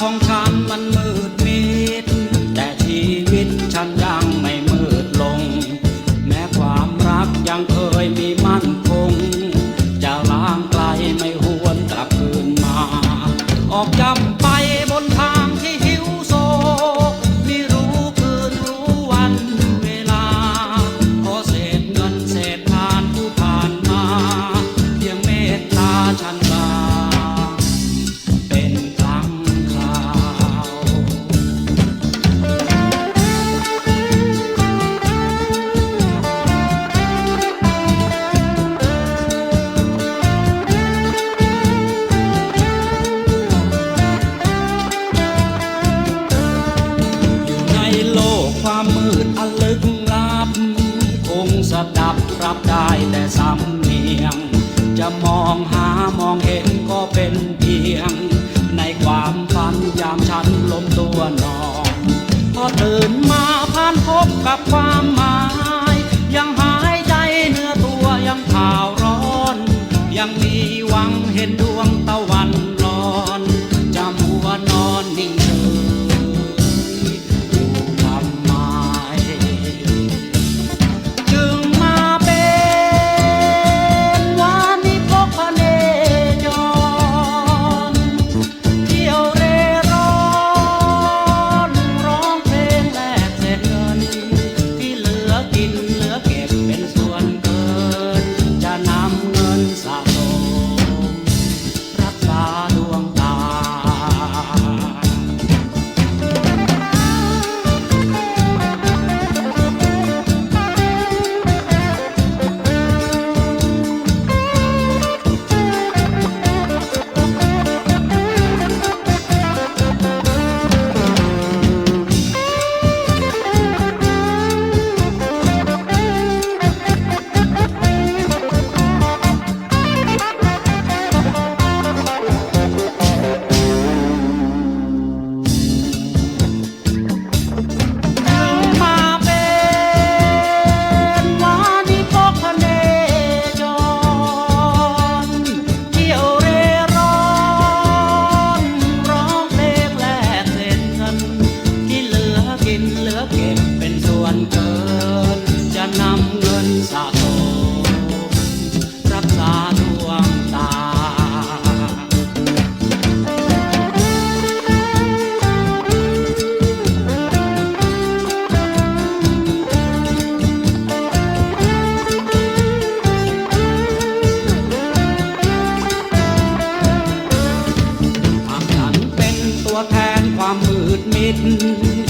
ของฉันมันมืดมิด แต่ชีวิตฉันยังไม่มืดลง แม้ความรักยังเคยมี โลกความมืดอลึกลับ คงสดับรับได้แต่สำเนียง จะมองหามองเห็นก็เป็นเพียง ในความฝันยามฉันลมตัวนอนพอตื่นมาผ่านพบกับความหมาย ยังหายใจเนื้อตัวยังข่าวร้อน ยังมีหวังเห็นดวงตะวัน มิด